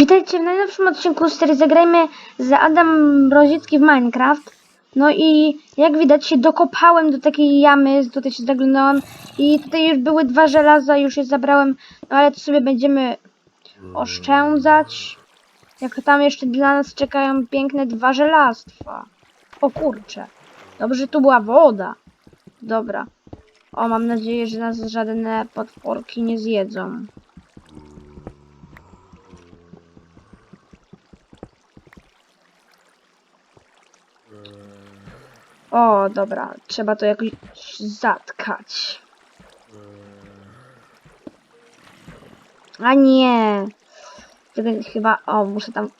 Witajcie w najnowszym odcinku z serii Zagrajmy z Adam Brozicki w Minecraft. No i jak widać się dokopałem do takiej jamy, tutaj się zaglądałem i tutaj już były dwa żelaza, już je zabrałem, no ale to sobie będziemy oszczędzać. Jak tam jeszcze dla nas czekają piękne dwa żelastwa. O kurcze. Dobrze, tu była woda. Dobra. O, mam nadzieję, że nas żadne potworki nie zjedzą. O, dobra, trzeba to jakoś zatkać. A nie. Tego chyba, o, muszę tam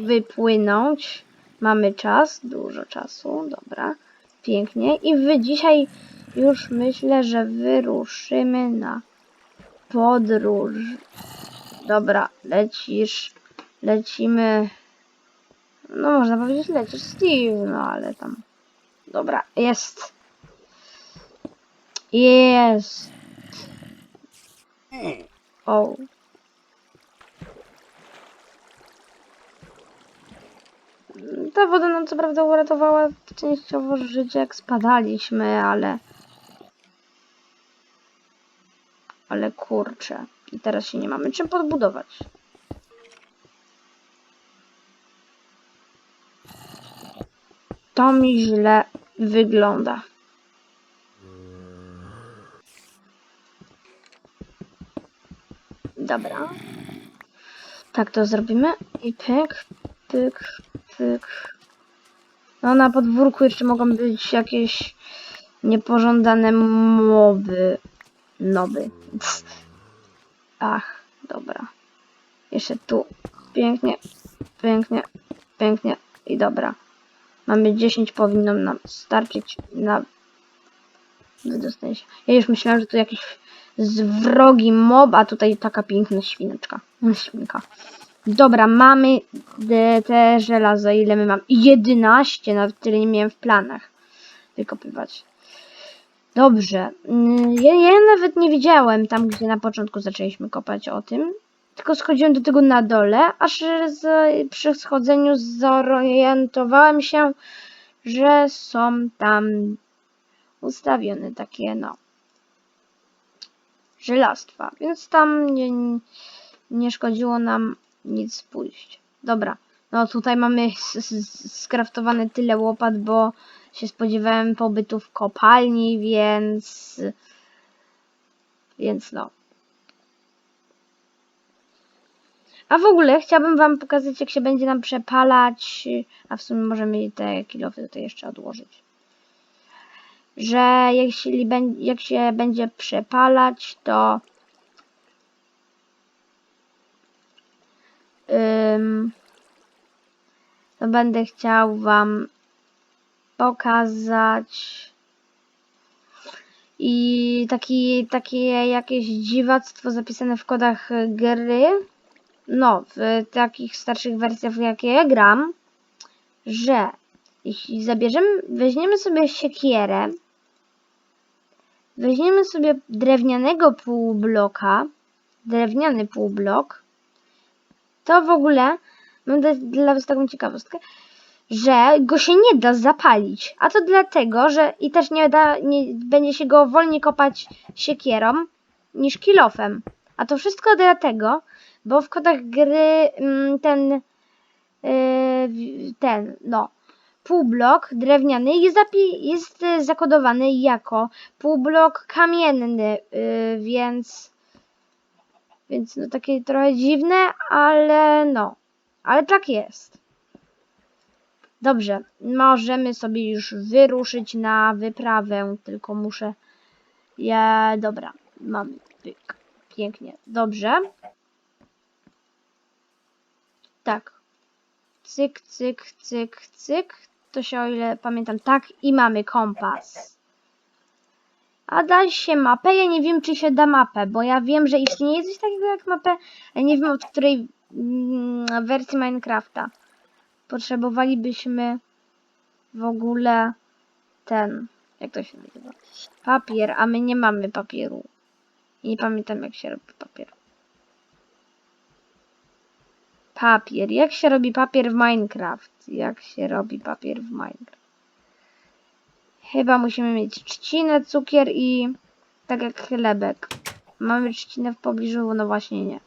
wypłynąć. Mamy czas, dużo czasu, dobra. Pięknie. I wy dzisiaj już myślę, że wyruszymy na podróż. Dobra, lecisz, lecimy. No, można powiedzieć, lecisz Steve, no ale tam. Dobra, jest. Jest. O. Ta woda nam co prawda uratowała częściowo życie, jak spadaliśmy, ale... Ale kurczę. I teraz się nie mamy czym podbudować. To mi źle wygląda. Dobra. Tak to zrobimy. I pyk, pyk, pyk. No na podwórku jeszcze mogą być jakieś niepożądane mowy. Noby. Ach, dobra. Jeszcze tu. Pięknie, pięknie, pięknie i dobra. Mamy 10, powinno nam starczyć na wydostanie się. Ja już myślałem, że to jakiś zwrogi mob, a tutaj taka piękna świneczka. Świnka. Dobra, mamy te, żelazo. Ile my mamy? 11, nawet tyle nie miałem w planach wykopywać. Dobrze. Mm, Ja, ja nawet nie wiedziałem tam, gdzie na początku zaczęliśmy kopać o tym. Tylko schodziłem do tego na dole, aż z, przy schodzeniu zorientowałem się, że są tam ustawione takie, no, żelastwa. Więc tam nie, nie szkodziło nam nic pójść. Dobra. No tutaj mamy skraftowane tyle łopat, bo się spodziewałem pobytu w kopalni, więc... Więc no. A w ogóle chciałabym wam pokazać, jak się będzie nam przepalać, a w sumie możemy te kilofy tutaj jeszcze odłożyć. Że jeśli jak się będzie przepalać, to ym, to będę chciał wam pokazać i taki, takie jakieś dziwactwo zapisane w kodach gry no, w takich starszych wersjach, jakie ja gram, że jeśli zabierzemy, weźmiemy sobie siekierę, weźmiemy sobie drewnianego półbloka, drewniany półblok, to w ogóle, mam dać dla was taką ciekawostkę, że go się nie da zapalić, a to dlatego, że i też nie da, nie, będzie się go wolniej kopać siekierą niż kilofem. A to wszystko dlatego, bo w kodach gry mm, ten w- ten, no, półblok drewniany jest, jest y, zakodowany jako półblok kamienny, yy, więc więc no takie trochę dziwne, ale no, ale tak jest. Dobrze, możemy sobie już wyruszyć na wyprawę, tylko muszę ja, dobra, mamy pyk, pięknie, dobrze. Tak. Cyk, cyk, cyk, cyk. To się o ile pamiętam. Tak, i mamy kompas. A da się mapę? Ja nie wiem, czy się da mapę, bo ja wiem, że istnieje coś takiego jak mapę, ale nie wiem od której mm, wersji Minecrafta. Potrzebowalibyśmy w ogóle ten, jak to się nazywa? Papier, a my nie mamy papieru. I nie pamiętam jak się robi papier. Papier. Jak się robi papier w Minecraft? Jak się robi papier w Minecraft? Chyba musimy mieć trzcinę, cukier i tak jak chlebek. Mamy trzcinę w pobliżu? No właśnie nie.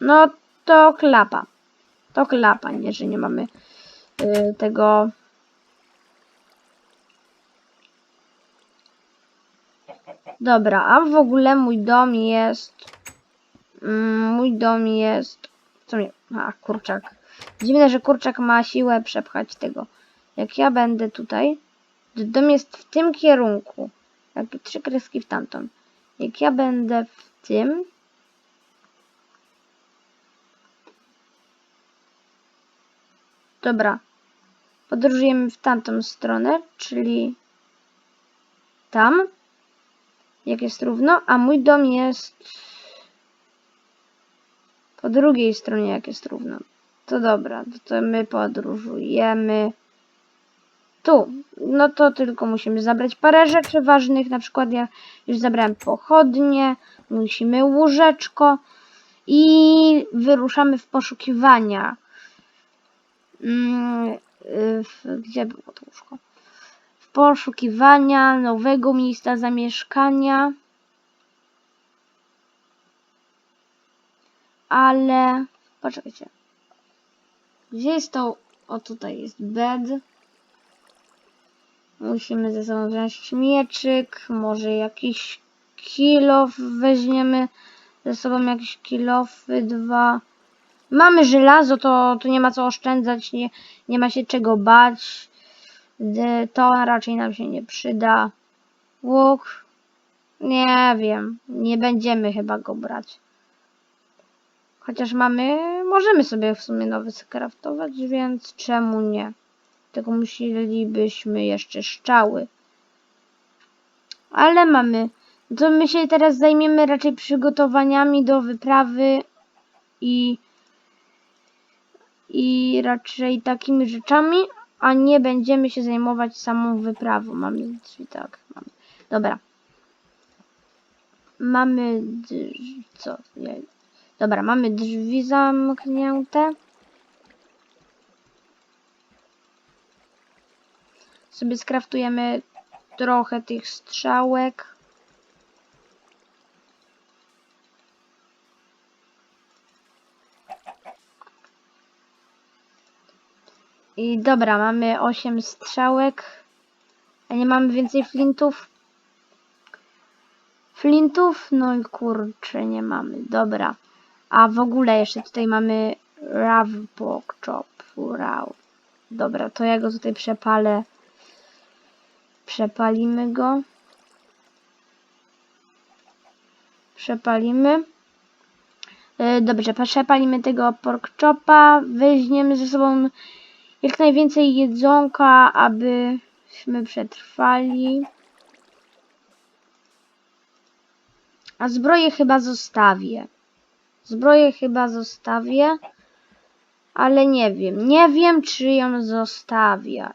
No to klapa. To klapa, nie, że nie mamy y, tego. Dobra, a w ogóle mój dom jest. Mm, mój dom jest. Co mnie. A, kurczak. Dziwne, że kurczak ma siłę przepchać tego. Jak ja będę tutaj. Dom jest w tym kierunku. Jakby trzy kreski w tamtą. Jak ja będę w tym. Dobra. Podróżujemy w tamtą stronę, czyli tam, jak jest równo, a mój dom jest po drugiej stronie, jak jest równo. To dobra, to, my podróżujemy tu. No to tylko musimy zabrać parę rzeczy ważnych, na przykład ja już zabrałem pochodnie, musimy łóżeczko i wyruszamy w poszukiwania. Mm, y, gdzie było to łóżko? W poszukiwania nowego miejsca zamieszkania. Ale poczekajcie. Gdzie jest to? O tutaj jest bed. Musimy ze sobą wziąć mieczyk, może jakiś kilof weźmiemy ze sobą jakieś kilofy, dwa. Mamy żelazo, to, to nie ma co oszczędzać, nie, nie ma się czego bać. To raczej nam się nie przyda. Łuk. Nie wiem, nie będziemy chyba go brać. Chociaż mamy, możemy sobie w sumie nowy skraftować, więc czemu nie? Tylko musielibyśmy jeszcze szczały. Ale mamy. To my się teraz zajmiemy raczej przygotowaniami do wyprawy i i raczej takimi rzeczami, a nie będziemy się zajmować samą wyprawą. Mamy drzwi, tak. Mamy. Dobra. Mamy co? Dobra, mamy drzwi zamknięte. Sobie skraftujemy trochę tych strzałek. I dobra, mamy 8 strzałek. A nie mamy więcej flintów? Flintów? No i kurczę, nie mamy. Dobra. A w ogóle jeszcze tutaj mamy Raw Pork Chop. Raw. Dobra, to ja go tutaj przepalę. Przepalimy go. Przepalimy. Yy, Dobrze, przepalimy tego pork chopa. Weźmiemy ze sobą jak najwięcej jedzonka, abyśmy przetrwali. A zbroję chyba zostawię. Zbroję chyba zostawię, ale nie wiem. Nie wiem, czy ją zostawiać.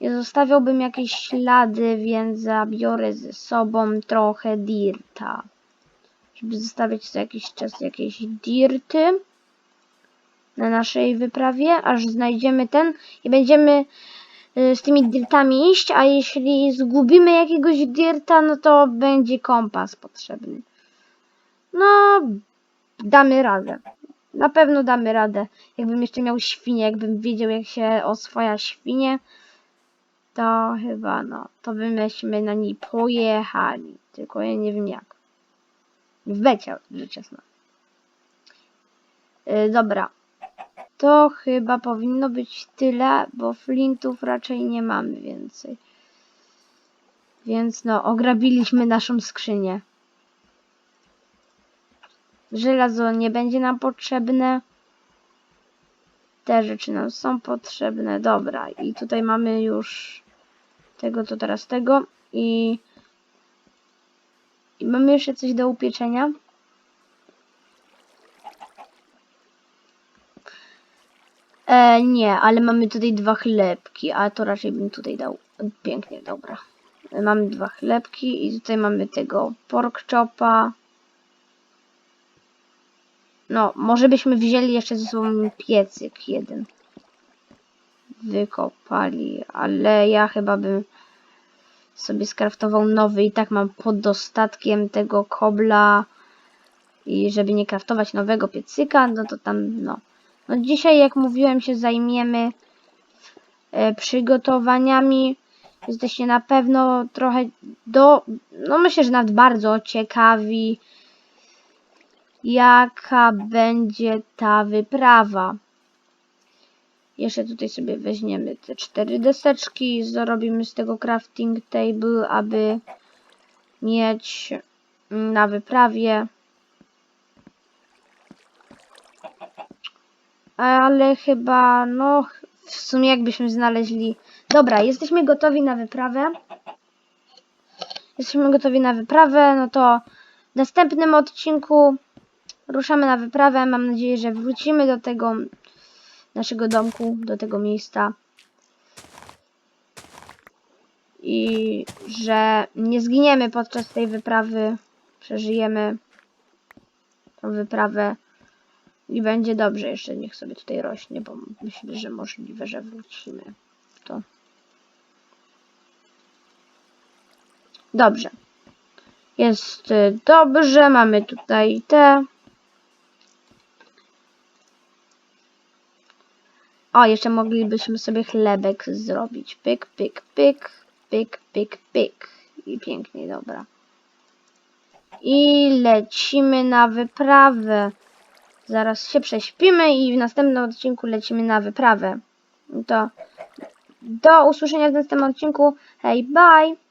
Ja zostawiałbym jakieś ślady, więc zabiorę ze sobą trochę dirta. Żeby zostawiać co jakiś czas jakieś dirty na naszej wyprawie, aż znajdziemy ten i będziemy y, z tymi dirtami iść, a jeśli zgubimy jakiegoś dirta, no to będzie kompas potrzebny. No, damy radę. Na pewno damy radę. Jakbym jeszcze miał świnię, jakbym wiedział jak się oswaja świnie, to chyba no, to byśmy na niej pojechali. Tylko ja nie wiem jak. W becie, rzecz jasna. Yy, dobra. To chyba powinno być tyle, bo flintów raczej nie mamy więcej. Więc no, ograbiliśmy naszą skrzynię. Żelazo nie będzie nam potrzebne. Te rzeczy nam są potrzebne. Dobra, i tutaj mamy już tego, to teraz tego. I, i mamy jeszcze coś do upieczenia. E, nie, ale mamy tutaj dwa chlebki, a to raczej bym tutaj dał. Pięknie, dobra. Mamy dwa chlebki i tutaj mamy tego pork chopa. No, może byśmy wzięli jeszcze ze sobą piecyk jeden. Wykopali, ale ja chyba bym sobie skraftował nowy i tak mam pod dostatkiem tego kobla i żeby nie kraftować nowego piecyka, no to tam, no. No dzisiaj, jak mówiłem, się zajmiemy e, przygotowaniami. Jesteście na pewno trochę do, no myślę, że nawet bardzo ciekawi, jaka będzie ta wyprawa. Jeszcze tutaj sobie weźmiemy te cztery deseczki, zrobimy z tego crafting table, aby mieć na wyprawie. Ale chyba, no, w sumie jakbyśmy znaleźli... Dobra, jesteśmy gotowi na wyprawę. Jesteśmy gotowi na wyprawę, no to w następnym odcinku ruszamy na wyprawę. Mam nadzieję, że wrócimy do tego naszego domku, do tego miejsca. I że nie zginiemy podczas tej wyprawy. Przeżyjemy tą wyprawę. I będzie dobrze, jeszcze niech sobie tutaj rośnie, bo myślę, że możliwe, że wrócimy. To. Dobrze. Jest y, dobrze, mamy tutaj te. O, jeszcze moglibyśmy sobie chlebek zrobić. Pyk, pyk, pyk, pyk, pyk, pyk. I pięknie, dobra. I lecimy na wyprawę. Zaraz się prześpimy i w następnym odcinku lecimy na wyprawę. To do usłyszenia w następnym odcinku. Hej, bye!